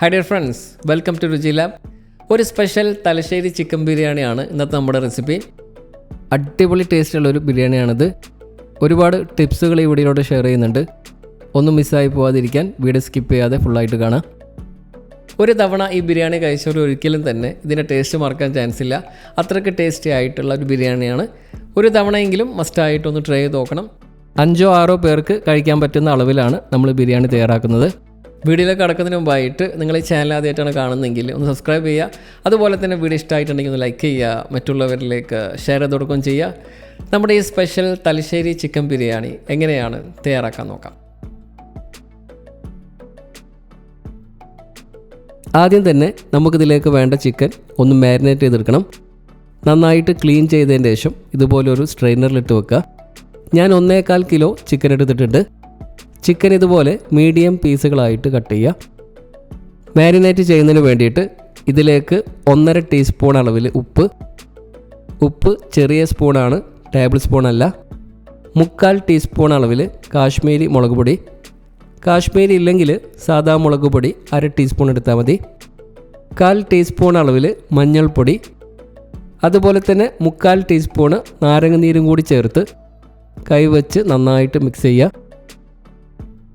Hi dear friends welcome to Ruchi lab ഒരു special Thalassery chicken ബിരിയാണിയാണ് ഇന്നത്തെ നമ്മുടെ റെസിപ്പി അടിപൊളി ടേസ്റ്റുള്ള ഒരു ബിരിയാണിയാണിത്. ഒരുപാട് ടിപ്സുകൾ ഈ വീഡിയോയിലൂടെ ഷെയർ ചെയ്യുന്നുണ്ട്. ഒന്നും മിസ്സായി പോകാതിരിക്കാൻ വീഡിയോ സ്കിപ്പ് ചെയ്യാതെ ഫുള്ളായിട്ട് കാണാം. ഒരു തവണ ഈ ബിരിയാണി കഴിച്ചവർ ഒരിക്കലും തന്നെ ഇതിന്റെ ടേസ്റ്റ് മറക്കാൻ ചാൻസ് ഇല്ല. അത്രയ്ക്ക് ടേസ്റ്റി ആയിട്ടുള്ള ഒരു ബിരിയാണിയാണ്. ഒരു തവണയെങ്കിലും മസ്റ്റായിട്ടൊന്ന് ട്രൈ ചെയ്ത് നോക്കണം. അഞ്ചോ ആറോ പേർക്ക് കഴിക്കാൻ പറ്റുന്ന അളവിലാണ് നമ്മൾ ബിരിയാണി തയ്യാറാക്കുന്നത്. വീഡിയോയിലേക്ക് കടക്കുന്നതിന് മുമ്പായിട്ട് നിങ്ങൾ ഈ ചാനൽ ആദ്യമായിട്ടാണ് കാണുന്നതെങ്കിൽ ഒന്ന് സബ്സ്ക്രൈബ് ചെയ്യുക. അതുപോലെ തന്നെ വീഡിയോ ഇഷ്ടമായിട്ടുണ്ടെങ്കിൽ ഒന്ന് ലൈക്ക് ചെയ്യുക. മറ്റുള്ളവരിലേക്ക് ഷെയർ ചെയ്ത് കൊടുക്കുകയും ചെയ്യുക. നമ്മുടെ ഈ സ്പെഷ്യൽ തലശ്ശേരി ചിക്കൻ ബിരിയാണി എങ്ങനെയാണ് തയ്യാറാക്കാൻ നോക്കാം. ആദ്യം തന്നെ നമുക്കിതിലേക്ക് വേണ്ട ചിക്കൻ ഒന്ന് മാരിനേറ്റ് ചെയ്തെടുക്കണം. നന്നായിട്ട് ക്ലീൻ ചെയ്തതിന് ശേഷം ഇതുപോലെ ഒരു സ്ട്രെയിനറിലിട്ട് വെക്കുക. ഞാൻ ഒന്നേകാൽ കിലോ ചിക്കൻ എടുത്തിട്ടുണ്ട്. ചിക്കൻ ഇതുപോലെ മീഡിയം പീസുകളായിട്ട് കട്ട് ചെയ്യുക. മാരിനേറ്റ് ചെയ്യുന്നതിന് വേണ്ടിയിട്ട് ഇതിലേക്ക് ഒന്നര ടീസ്പൂൺ അളവിൽ ഉപ്പ് ഉപ്പ് ചെറിയ സ്പൂണാണ് ടേബിൾ സ്പൂൺ അല്ല മുക്കാൽ ടീസ്പൂൺ അളവിൽ കാശ്മീരി മുളക് പൊടി കാശ്മീരി ഇല്ലെങ്കിൽ സാധാ മുളക് പൊടി അര ടീസ്പൂൺ എടുത്താൽ മതി കാൽ ടീസ്പൂൺ അളവിൽ മഞ്ഞൾപ്പൊടി അതുപോലെ തന്നെ മുക്കാൽ ടീസ്പൂണ് നാരങ്ങനീരും കൂടി ചേർത്ത് കൈവച്ച് നന്നായിട്ട് മിക്സ് ചെയ്യുക.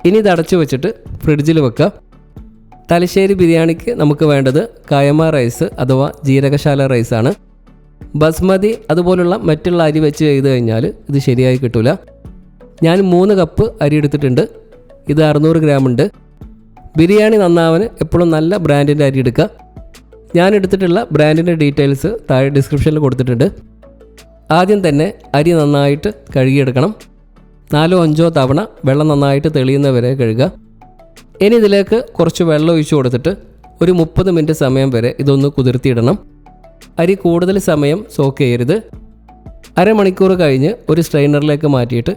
ഇനി ഇത് അടച്ചു വെച്ചിട്ട് ഫ്രിഡ്ജിൽ വെക്കുക. തലശ്ശേരി ബിരിയാണിക്ക് നമുക്ക് വേണ്ടത് കായമ റൈസ് അഥവാ ജീരകശാല റൈസാണ് ബസ്മതി അതുപോലുള്ള മറ്റുള്ള അരി വെച്ച് ചെയ്ത് കഴിഞ്ഞാൽ ഇത് ശരിയായി കിട്ടില്ല ഞാൻ മൂന്ന് കപ്പ് അരി എടുത്തിട്ടുണ്ട്. ഇത് അറുന്നൂറ് ഗ്രാം ഉണ്ട്. ബിരിയാണി നന്നാവന് എപ്പോഴും നല്ല ബ്രാൻഡിന്റെ അരി എടുക്കുക. ഞാൻ എടുത്തിട്ടുള്ള ബ്രാൻഡിന്റെ ഡീറ്റെയിൽസ് താഴെ ഡിസ്ക്രിപ്ഷനിൽ കൊടുത്തിട്ടുണ്ട്. ആദ്യം തന്നെ അരി നന്നായിട്ട് കഴുകിയെടുക്കണം. നാലോ അഞ്ചോ തവണ വെള്ളം നന്നായിട്ട് തെളിയുന്നവരെ കഴുകുക. ഇനി ഇതിലേക്ക് കുറച്ച് വെള്ളം ഒഴിച്ചു കൊടുത്തിട്ട് ഒരു മുപ്പത് മിനിറ്റ് സമയം വരെ ഇതൊന്ന് കുതിർത്തിയിടണം. അരി കൂടുതൽ സമയം സോക്ക് ചെയ്യരുത്. അരമണിക്കൂർ കഴിഞ്ഞ് ഒരു സ്ട്രെയിനറിലേക്ക് മാറ്റിയിട്ട്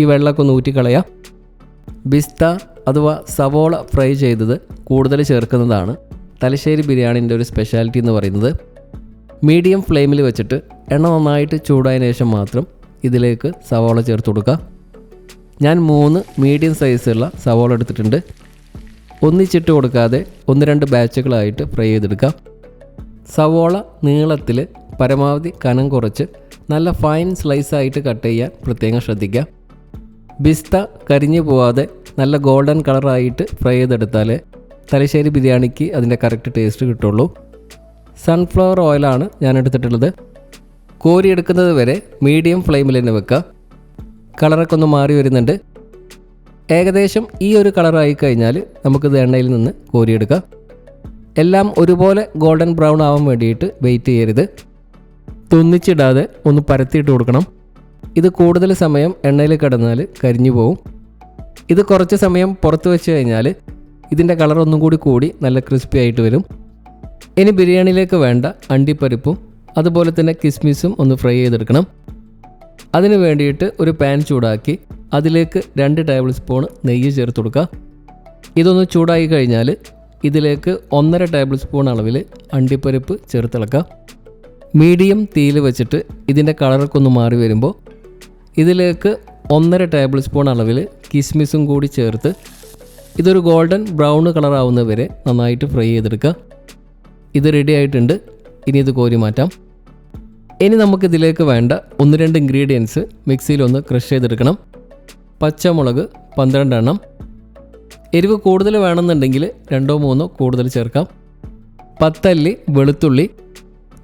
ഈ വെള്ളമൊക്കെ ഒന്ന് ഊറ്റിക്കളയാം. ബിസ്ത അഥവാ സവോള ഫ്രൈ ചെയ്തത് കൂടുതൽ ചേർക്കുന്നതാണ്. തലശ്ശേരി ബിരിയാണിന്റെ ഒരു സ്പെഷ്യാലിറ്റി എന്ന് പറയുന്നത്. മീഡിയം ഫ്ലെയിമിൽ വെച്ചിട്ട് എണ്ണ നന്നായിട്ട് ചൂടായതിനു ശേഷം മാത്രം ഇതിലേക്ക് സവോള ചേർത്ത് കൊടുക്കുക. ഞാൻ മൂന്ന് മീഡിയം സൈസുള്ള സവോള എടുത്തിട്ടുണ്ട്. ഒന്നിച്ചിട്ട് കൊടുക്കാതെ ഒന്ന് രണ്ട് ബാച്ചുകളായിട്ട് ഫ്രൈ ചെയ്തെടുക്കാം സവോള നീളത്തിൽ പരമാവധി കനം കുറച്ച് നല്ല ഫൈൻ സ്ലൈസായിട്ട് കട്ട് ചെയ്യാൻ പ്രത്യേകം ശ്രദ്ധിക്കുക. ബിസ്ത കരിഞ്ഞു പോവാതെ നല്ല ഗോൾഡൻ കളറായിട്ട് ഫ്രൈ ചെയ്തെടുത്താൽ തലശ്ശേരി ബിരിയാണിക്ക് അതിന്റെ കറക്റ്റ് ടേസ്റ്റ് കിട്ടുള്ളൂ. സൺഫ്ലവർ ഓയിലാണ് ഞാൻ എടുത്തിട്ടുള്ളത്. കോരിയെടുക്കുന്നത് വരെ മീഡിയം ഫ്ലെയിമിൽ തന്നെ വെക്കുക. കളറൊക്കെ ഒന്ന് മാറി വരുന്നുണ്ട്. ഏകദേശം ഈ ഒരു കളറായി കഴിഞ്ഞാൽ നമുക്കിത് എണ്ണയിൽ നിന്ന് കോരിയെടുക്കാം. എല്ലാം ഒരുപോലെ ഗോൾഡൻ ബ്രൗൺ ആവാൻ വേണ്ടിയിട്ട് വെയിറ്റ് ചെയ്യരുത്. തുന്നിച്ചിടാതെ ഒന്ന് പരത്തിയിട്ട് കൊടുക്കണം. ഇത് കൂടുതൽ സമയം എണ്ണയിൽ കിടന്നാൽ കരിഞ്ഞു പോവും. ഇത് കുറച്ച് സമയം പുറത്ത് വെച്ച് കഴിഞ്ഞാൽ ഇതിന്റെ കളർ ഒന്നും കൂടി കൂടി നല്ല ക്രിസ്പി ആയിട്ട് വരും. ഇനി ബിരിയാണിയിലേക്ക് വേണ്ട അണ്ടിപ്പരിപ്പും അതുപോലെ തന്നെ കിസ്മിസും ഒന്ന് ഫ്രൈ ചെയ്തെടുക്കണം. അതിന് വേണ്ടിയിട്ട് ഒരു പാൻ ചൂടാക്കി അതിലേക്ക് രണ്ട് ടേബിൾ സ്പൂൺ നെയ്യ് ചേർത്ത് കൊടുക്കുക. ഇതൊന്ന് ചൂടായി കഴിഞ്ഞാൽ ഇതിലേക്ക് ഒന്നര ടേബിൾ സ്പൂൺ അളവിൽ അണ്ടിപ്പരിപ്പ് ചേർത്തിളക്കുക മീഡിയം തീയിൽ വെച്ചിട്ട് ഇതിന്റെ കളറൊക്കെ ഒന്ന് മാറി വരുമ്പോൾ ഇതിലേക്ക് ഒന്നര ടേബിൾ സ്പൂൺ അളവിൽ കിസ്മിസും കൂടി ചേർത്ത് ഇതൊരു ഗോൾഡൻ ബ്രൗൺ കളർ ആവുന്നവരെ നന്നായിട്ട് ഫ്രൈ ചെയ്തെടുക്കുക. ഇത് റെഡി ആയിട്ടുണ്ട്. ഇനി ഇത് കോരി മാറ്റാം. ഇനി നമുക്ക് ഇതിലേക്ക് വേണ്ട ഒന്ന് രണ്ട് ഇൻഗ്രീഡിയൻസ് മിക്സിയിൽ ഒന്ന് ക്രഷ് ചെയ്തെടുക്കണം. പച്ചമുളക് പന്ത്രണ്ടെണ്ണം എരിവ് കൂടുതൽ വേണമെന്നുണ്ടെങ്കിൽ രണ്ടോ മൂന്നോ കൂടുതൽ ചേർക്കാം. പത്തല്ലി വെളുത്തുള്ളി.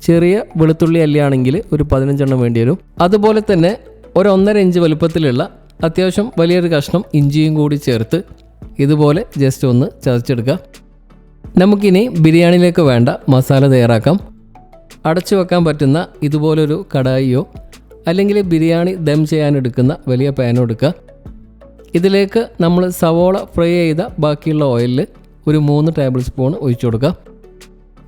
ചെറിയ വെളുത്തുള്ളി അല്ലിയാണെങ്കിൽ ഒരു പതിനഞ്ചെണ്ണം വേണ്ടി വരും. അതുപോലെ തന്നെ ഒരു ഒന്നര ഇഞ്ച് വലുപ്പത്തിലുള്ള അത്യാവശ്യം വലിയൊരു കഷ്ണം ഇഞ്ചിയും കൂടി ചേർത്ത് ഇതുപോലെ ജസ്റ്റ് ഒന്ന് ചതച്ചെടുക്കുക നമുക്കിനി ബിരിയാണിയിലേക്ക് വേണ്ട മസാല തയ്യാറാക്കാം. അടച്ചു വെക്കാൻ പറ്റുന്ന ഇതുപോലൊരു കടായിയോ അല്ലെങ്കിൽ ബിരിയാണി ദം ചെയ്യാൻ എടുക്കുന്ന വലിയ പാനോ എടുക്കുക. ഇതിലേക്ക് നമ്മൾ സവോള ഫ്രൈ ചെയ്ത ബാക്കിയുള്ള ഓയിലിൽ ഒരു മൂന്ന് ടേബിൾ സ്പൂൺ ഒഴിച്ചു കൊടുക്കുക.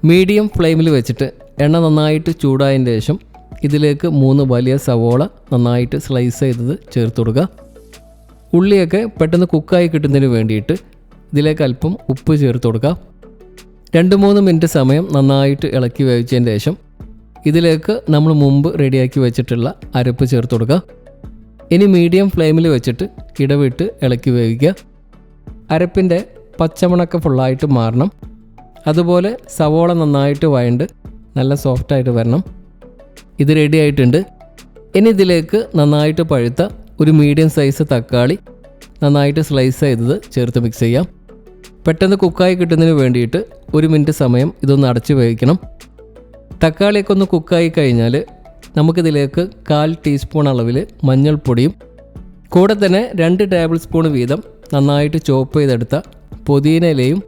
മീഡിയം ഫ്ലെയിമിൽ വെച്ചിട്ട് എണ്ണ നന്നായിട്ട് ചൂടായതിന് ശേഷം ഇതിലേക്ക് മൂന്ന് വലിയ സവോള നന്നായിട്ട് സ്ലൈസ് ചെയ്തത് ചേർത്ത് കൊടുക്കുക. ഉള്ളിയൊക്കെ പെട്ടെന്ന് കുക്കായി കിട്ടുന്നതിന് വേണ്ടിയിട്ട് ഇതിലേക്ക് അല്പം ഉപ്പ് ചേർത്ത് കൊടുക്കുക. രണ്ട് മൂന്ന് മിനിറ്റ് സമയം നന്നായിട്ട് ഇളക്കി വേവിച്ചതിന് ശേഷം ഇതിലേക്ക് നമ്മൾ മുമ്പ് റെഡിയാക്കി വെച്ചിട്ടുള്ള അരപ്പ് ചേർത്ത് കൊടുക്കുക ഇനി മീഡിയം ഫ്ലെയിമിൽ വെച്ചിട്ട് ഇടവിട്ട് ഇളക്കി വേവിക്കുക അരപ്പിന്റെ പച്ചമണക്ക ഫുള്ളായിട്ട് മാറണം. അതുപോലെ സവോള നന്നായിട്ട് വയണ്ട് നല്ല സോഫ്റ്റായിട്ട് വരണം. ഇത് റെഡി ആയിട്ടുണ്ട്. ഇനി ഇതിലേക്ക് നന്നായിട്ട് പഴുത്ത ഒരു മീഡിയം സൈസ് തക്കാളി നന്നായിട്ട് സ്ലൈസ് ചെയ്തത് ചേർത്ത് മിക്സ് ചെയ്യാം. പെട്ടെന്ന് കുക്കായി കിട്ടുന്നതിന് വേണ്ടിയിട്ട് ഒരു മിനിറ്റ് സമയം ഇതൊന്ന് അടച്ച് വേവിക്കണം. തക്കാളിയൊക്കെ ഒന്ന് കുക്കായി കഴിഞ്ഞാൽ നമുക്കിതിലേക്ക് കാൽ ടീസ്പൂൺ അളവിൽ മഞ്ഞൾപ്പൊടിയും കൂടെ തന്നെ രണ്ട് ടേബിൾ സ്പൂൺ വീതം നന്നായിട്ട് ചോപ്പ് ചെയ്തെടുത്ത പുതിന ഇലയും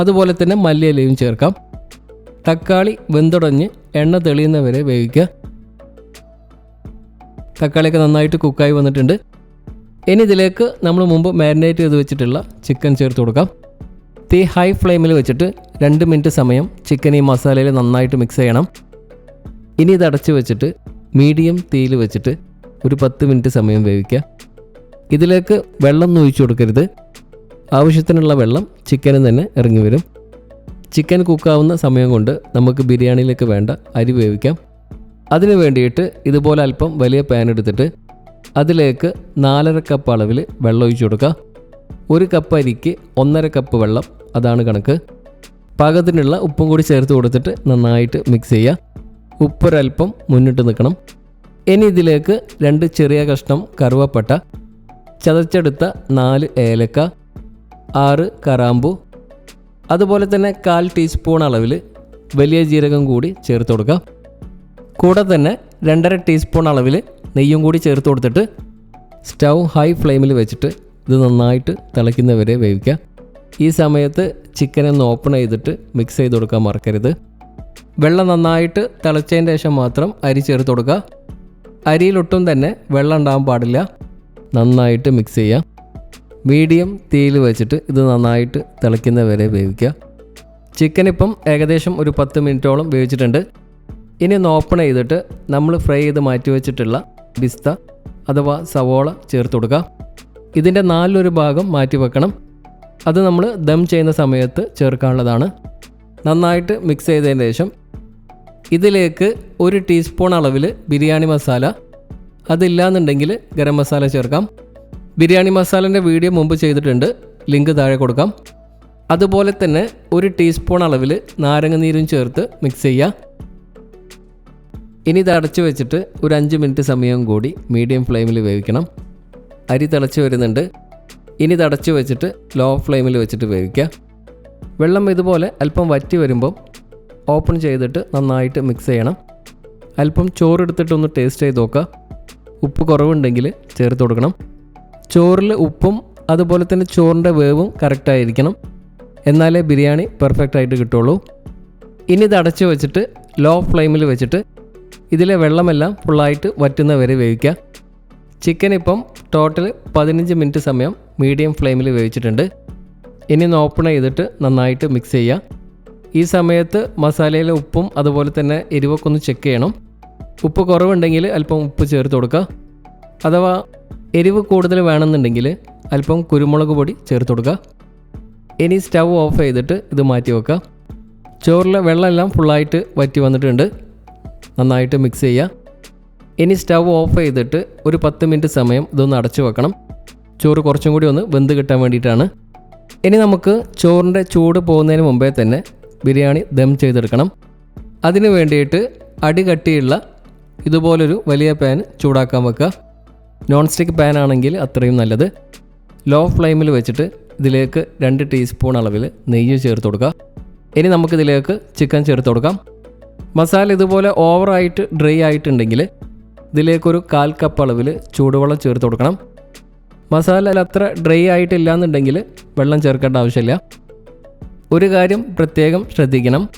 അതുപോലെ തന്നെ മല്ലിയിലയും ചേർക്കാം. തക്കാളി വെന്തുടഞ്ഞ് എണ്ണ തെളിയുന്നവരെ വേവിക്കുക. തക്കാളിയൊക്കെ നന്നായിട്ട് കുക്കായി വന്നിട്ടുണ്ട്. ഇനി ഇതിലേക്ക് നമ്മൾ മുമ്പ് മാരിനേറ്റ് ചെയ്ത് വെച്ചിട്ടുള്ള ചിക്കൻ ചേർത്ത് കൊടുക്കാം. തീ ഹൈ ഫ്ലെയിമിൽ വെച്ചിട്ട് രണ്ട് മിനിറ്റ് സമയം ചിക്കൻ ഈ മസാലയിൽ നന്നായിട്ട് മിക്സ് ചെയ്യണം. ഇനി ഇത് അടച്ചു വെച്ചിട്ട് മീഡിയം തീയിൽ വെച്ചിട്ട് ഒരു പത്ത് മിനിറ്റ് സമയം വേവിക്കുക. ഇതിലേക്ക് വെള്ളം ഒഴിച്ചു കൊടുക്കരുത്. ആവശ്യത്തിനുള്ള വെള്ളം ചിക്കനും തന്നെ ഇറങ്ങി വരും. ചിക്കൻ കുക്കാവുന്ന സമയം കൊണ്ട് നമുക്ക് ബിരിയാണിയിലേക്ക് വേണ്ട അരി വേവിക്കാം. അതിന് വേണ്ടിയിട്ട് ഇതുപോലെ അല്പം വലിയ പാൻ എടുത്തിട്ട് അതിലേക്ക് നാലര കപ്പ് അളവിൽ വെള്ളം ഒഴിച്ചു കൊടുക്കുക. ഒരു കപ്പ് അരിക്ക് ഒന്നര കപ്പ് വെള്ളം അതാണ് കണക്ക്. പാകത്തിനുള്ള ഉപ്പും കൂടി ചേർത്ത് കൊടുത്തിട്ട് നന്നായിട്ട് മിക്സ് ചെയ്യുക. ഉപ്പൊരൽപ്പം മുന്നിട്ട് നിൽക്കണം. ഇനി ഇതിലേക്ക് രണ്ട് ചെറിയ കഷ്ണം കറുവപ്പട്ട ചതച്ചെടുത്ത നാല് ഏലക്ക ആറ് കറാമ്പു അതുപോലെ തന്നെ കാൽ ടീസ്പൂൺ അളവിൽ വലിയ ജീരകം കൂടി ചേർത്ത് കൊടുക്കുക. കൂടെ തന്നെ രണ്ടര ടീസ്പൂൺ അളവിൽ നെയ്യും കൂടി ചേർത്ത് കൊടുത്തിട്ട് സ്റ്റൗ ഹൈ ഫ്ലെയിമിൽ വെച്ചിട്ട് ഇത് നന്നായിട്ട് തിളയ്ക്കുന്നവരെ വേവിക്കുക. ഈ സമയത്ത് ചിക്കൻ ഒന്ന് ഓപ്പൺ ചെയ്തിട്ട് മിക്സ് ചെയ്ത് കൊടുക്കാൻ മറക്കരുത്. വെള്ളം നന്നായിട്ട് തിളച്ചതിന് ശേഷം മാത്രം അരി ചേർത്ത് കൊടുക്കുക. അരിയിലൊട്ടും തന്നെ വെള്ളം ഉണ്ടാകാൻ പാടില്ല. നന്നായിട്ട് മിക്സ് ചെയ്യാം മീഡിയം തീയിൽ വെച്ചിട്ട് ഇത് നന്നായിട്ട് തിളയ്ക്കുന്നവരെ വേവിക്കുക. ചിക്കൻ ഇപ്പം ഏകദേശം ഒരു പത്ത് മിനിറ്റോളം വേവിച്ചിട്ടുണ്ട്. ഇനി ഒന്ന് ഓപ്പൺ ചെയ്തിട്ട് നമ്മൾ ഫ്രൈ ചെയ്ത് മാറ്റി വെച്ചിട്ടുള്ള ബിസ്ത അഥവാ സവോള ചേർത്ത് കൊടുക്കുക. ഇതിന്റെ നാലിലൊരു ഭാഗം മാറ്റി വെക്കണം. അത് നമ്മൾ ദം ചെയ്യുന്ന സമയത്ത് ചേർക്കാനുള്ളതാണ്. നന്നായിട്ട് മിക്സ് ചെയ്തതിന് ശേഷം ഇതിലേക്ക് ഒരു ടീസ്പൂൺ അളവിൽ ബിരിയാണി മസാല. അതില്ലാന്നുണ്ടെങ്കിൽ ഗരം മസാല ചേർക്കാം. ബിരിയാണി മസാലന്റെ വീഡിയോ മുമ്പ് ചെയ്തിട്ടുണ്ട്. ലിങ്ക് താഴെ കൊടുക്കാം. അതുപോലെ തന്നെ ഒരു ടീസ്പൂൺ അളവിൽ നാരങ്ങ നീരും ചേർത്ത് മിക്സ് ചെയ്യുക ഇനി ഇത് അടച്ചു വെച്ചിട്ട് ഒരു അഞ്ച് മിനിറ്റ് സമയം കൂടി മീഡിയം ഫ്ലെയിമിൽ വേവിക്കണം. അരി തിളച്ച് വരുന്നുണ്ട്. ഇനി തടച്ചു വെച്ചിട്ട് ലോ ഫ്ലെയിമിൽ വെച്ചിട്ട് വേവിക്കുക. വെള്ളം ഇതുപോലെ അല്പം വറ്റി വരുമ്പോൾ ഓപ്പൺ ചെയ്തിട്ട് നന്നായിട്ട് മിക്സ് ചെയ്യണം. അല്പം ചോറെടുത്തിട്ടൊന്ന് ടേസ്റ്റ് ചെയ്ത് നോക്കുക. ഉപ്പ് കുറവുണ്ടെങ്കിൽ ചേർത്ത് കൊടുക്കണം. ചോറിൽ ഉപ്പും അതുപോലെ തന്നെ ചോറിന്റെ വേവും കറക്റ്റായിരിക്കണം എന്നാലേ ബിരിയാണി പെർഫെക്റ്റ് ആയിട്ട് കിട്ടുള്ളൂ. ഇനി ഇത് അടച്ചു വെച്ചിട്ട് ലോ ഫ്ലെയിമിൽ വെച്ചിട്ട് ഇതിലെ വെള്ളമെല്ലാം ഫുള്ളായിട്ട് വറ്റുന്ന വരെ വേവിക്കുക. ചിക്കൻ ഇപ്പം ടോട്ടൽ പതിനഞ്ച് മിനിറ്റ് സമയം മീഡിയം ഫ്ലെയിമിൽ വേവിച്ചിട്ടുണ്ട്. ഇനി ഒന്ന് ഓപ്പൺ ചെയ്തിട്ട് നന്നായിട്ട് മിക്സ് ചെയ്യുക ഈ സമയത്ത് മസാലയിലെ ഉപ്പും അതുപോലെ തന്നെ എരിവൊക്കെ ഒന്ന് ചെക്ക് ചെയ്യണം. ഉപ്പ് കുറവുണ്ടെങ്കിൽ അല്പം ഉപ്പ് ചേർത്ത് കൊടുക്കുക. അഥവാ എരിവ് കൂടുതൽ വേണമെന്നുണ്ടെങ്കിൽ അല്പം കുരുമുളക് പൊടി ചേർത്ത് കൊടുക്കുക. ഇനി സ്റ്റവ് ഓഫ് ചെയ്തിട്ട് ഇത് മാറ്റി വെക്കുക. ചോറിലെ വെള്ളമെല്ലാം ഫുള്ളായിട്ട് വറ്റി വന്നിട്ടുണ്ട്. നന്നായിട്ട് മിക്സ് ചെയ്യുക. ഇനി സ്റ്റവ് ഓഫ് ചെയ്തിട്ട് ഒരു പത്ത് മിനിറ്റ് സമയം ഇതൊന്ന് അടച്ചു വെക്കണം. ചോറ് കുറച്ചും കൂടി ഒന്ന് വെന്ത് കിട്ടാൻ വേണ്ടിയിട്ടാണ്. ഇനി നമുക്ക് ചോറിന്റെ ചൂട് പോകുന്നതിന് മുമ്പേ തന്നെ ബിരിയാണി ദം ചെയ്തെടുക്കണം. അതിന് വേണ്ടിയിട്ട് അടി കട്ടിയുള്ള ഇതുപോലൊരു വലിയ പാൻ ചൂടാക്കാൻ വെക്കുക. നോൺ സ്റ്റിക്ക് പാൻ ആണെങ്കിൽ അത്രയും നല്ലത്. ലോ ഫ്ലെയിമിൽ വെച്ചിട്ട് ഇതിലേക്ക് രണ്ട് ടീസ്പൂൺ അളവിൽ നെയ്യ് ചേർത്ത് കൊടുക്കുക. ഇനി നമുക്കിതിലേക്ക് ചിക്കൻ ചേർത്ത് കൊടുക്കാം. മസാല ഇതുപോലെ ഓവറായിട്ട് ഡ്രൈ ആയിട്ടുണ്ടെങ്കിൽ ഇതിലേക്കൊരു കാൽ കപ്പ് അളവിൽ ചൂടുവെള്ളം ചേർത്ത് കൊടുക്കണം. മസാല അത്ര ഡ്രൈ ആയിട്ടില്ല എന്നുണ്ടെങ്കിൽ വെള്ളം ചേർക്കേണ്ട ആവശ്യമില്ല. ഒരു കാര്യം പ്രത്യേകം ശ്രദ്ധിക്കണം.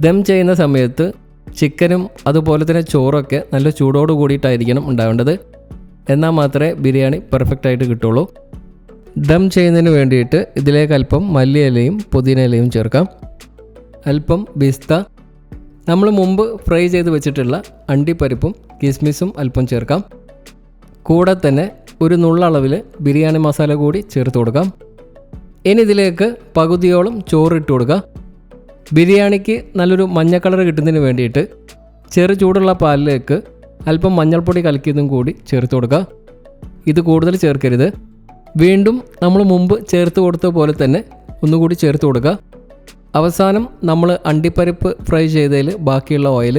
ദം ചെയ്യുന്ന സമയത്ത് ചിക്കനും അതുപോലെ തന്നെ ചോറൊക്കെ നല്ല ചൂടോട് കൂടിയിട്ടായിരിക്കണം ഉണ്ടാവേണ്ടത്. എന്നാൽ മാത്രമേ ബിരിയാണി പെർഫെക്റ്റ് ആയിട്ട് കിട്ടുള്ളൂ. ദം ചെയ്യുന്നതിന് വേണ്ടിയിട്ട് ഇതിലേക്ക് അല്പം മല്ലിയിലയും പുതിന ഇലയും ചേർക്കാം. അല്പം ബിസ്ത നമ്മൾ മുമ്പ് ഫ്രൈ ചെയ്ത് വെച്ചിട്ടുള്ള അണ്ടിപ്പരിപ്പും കിസ്മിസും അല്പം ചേർക്കാം. കൂടെ തന്നെ ഒരു നുള്ളളവിൽ ബിരിയാണി മസാല കൂടി ചേർത്ത് കൊടുക്കാം. ഇനി ഇതിലേക്ക് പകുതിയോളം ചോറിട്ട് കൊടുക്കുക ബിരിയാണിക്ക് നല്ലൊരു മഞ്ഞ കളർ കിട്ടുന്നതിന് വേണ്ടിയിട്ട് ചെറു ചൂടുള്ള പാലിലേക്ക് അല്പം മഞ്ഞൾപ്പൊടി കലക്കിയതും കൂടി ചേർത്ത് കൊടുക്കുക ഇത് കൂടുതൽ ചേർക്കരുത്. വീണ്ടും നമ്മൾ മുമ്പ് ചേർത്ത് കൊടുത്ത പോലെ തന്നെ ഒന്നുകൂടി ചേർത്ത് കൊടുക്കുക അവസാനം നമ്മൾ അണ്ടിപ്പരിപ്പ് ഫ്രൈ ചെയ്തതിൽ ബാക്കിയുള്ള ഓയിൽ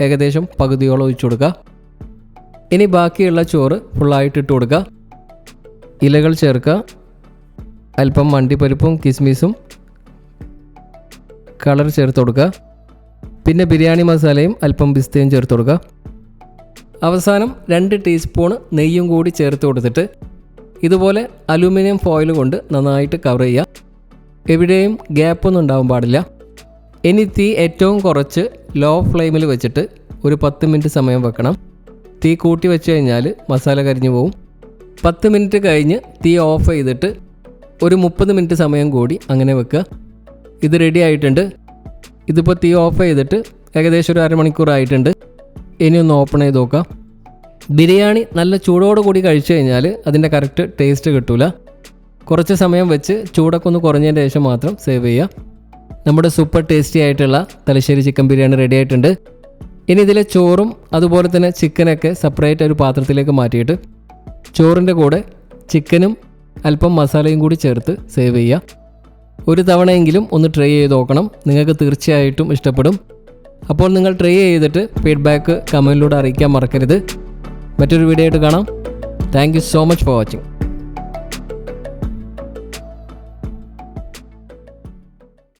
ഏകദേശം പകുതിയോളം ഒഴിച്ചു കൊടുക്കുക. ഇനി ബാക്കിയുള്ള ചോറ് ഫുള്ളായിട്ട് ഇട്ട് കൊടുക്കുക. ഇലകൾ ചേർക്കുക. അല്പം അണ്ടിപ്പരിപ്പും കിസ്മിസും കളർ ചേർത്ത് കൊടുക്കുക. പിന്നെ ബിരിയാണി മസാലയും അല്പം പിസ്തയും ചേർത്ത് കൊടുക്കുക. അവസാനം രണ്ട് ടീസ്പൂണ് നെയ്യും കൂടി ചേർത്ത് കൊടുത്തിട്ട് ഇതുപോലെ അലൂമിനിയം ഫോയിൽ കൊണ്ട് നന്നായിട്ട് കവർ ചെയ്യുക. എവിടെയും ഗ്യാപ്പൊന്നും ഉണ്ടാവാൻ പാടില്ല. ഇനി തീ ഏറ്റവും കുറച്ച് ലോ ഫ്ലെയിമിൽ വെച്ചിട്ട് ഒരു പത്ത് മിനിറ്റ് സമയം വെക്കണം. തീ കൂട്ടി വെച്ച് കഴിഞ്ഞാൽ മസാല കരിഞ്ഞു പോവും. പത്ത് മിനിറ്റ് കഴിഞ്ഞ് തീ ഓഫ് ചെയ്തിട്ട് ഒരു മുപ്പത് മിനിറ്റ് സമയം കൂടി അങ്ങനെ വെക്കുക. ഇത് റെഡി ആയിട്ടുണ്ട്. ഇതിപ്പോൾ തീ ഓഫ് ചെയ്തിട്ട് ഏകദേശം ഒരു അരമണിക്കൂർ ആയിട്ടുണ്ട്. ഇനി ഒന്ന് ഓപ്പൺ ചെയ്ത് നോക്കാം. ബിരിയാണി നല്ല ചൂടോട് കൂടി കഴിച്ചു കഴിഞ്ഞാൽ അതിന്റെ കറക്റ്റ് ടേസ്റ്റ് കിട്ടൂല. കുറച്ച് സമയം വെച്ച് ചൂടൊക്കെ ഒന്ന് കുറഞ്ഞതിന് ശേഷം മാത്രം സേവ് ചെയ്യുക. നമ്മുടെ സൂപ്പർ ടേസ്റ്റി ആയിട്ടുള്ള തലശ്ശേരി ചിക്കൻ ബിരിയാണി റെഡി ആയിട്ടുണ്ട്. ഇനി ഇതിലെ ചോറും അതുപോലെ തന്നെ ചിക്കനൊക്കെ സെപ്പറേറ്റ് ഒരു പാത്രത്തിലേക്ക് മാറ്റിയിട്ട് ചോറിന്റെ കൂടെ ചിക്കനും അല്പം മസാലയും കൂടി ചേർത്ത് സേവ് ചെയ്യുക. ഒരു തവണയെങ്കിലും ഒന്ന് ട്രൈ ചെയ്ത് നോക്കണം. നിങ്ങൾക്ക് തീർച്ചയായിട്ടും ഇഷ്ടപ്പെടും. അപ്പോൾ നിങ്ങൾ ട്രൈ ചെയ്തിട്ട് ഫീഡ്ബാക്ക് കമന്റിലൂടെ അറിയിക്കാൻ മറക്കരുത്. മറ്റൊരു വീഡിയോ ആയിട്ട് കാണാം. Thank so much for watching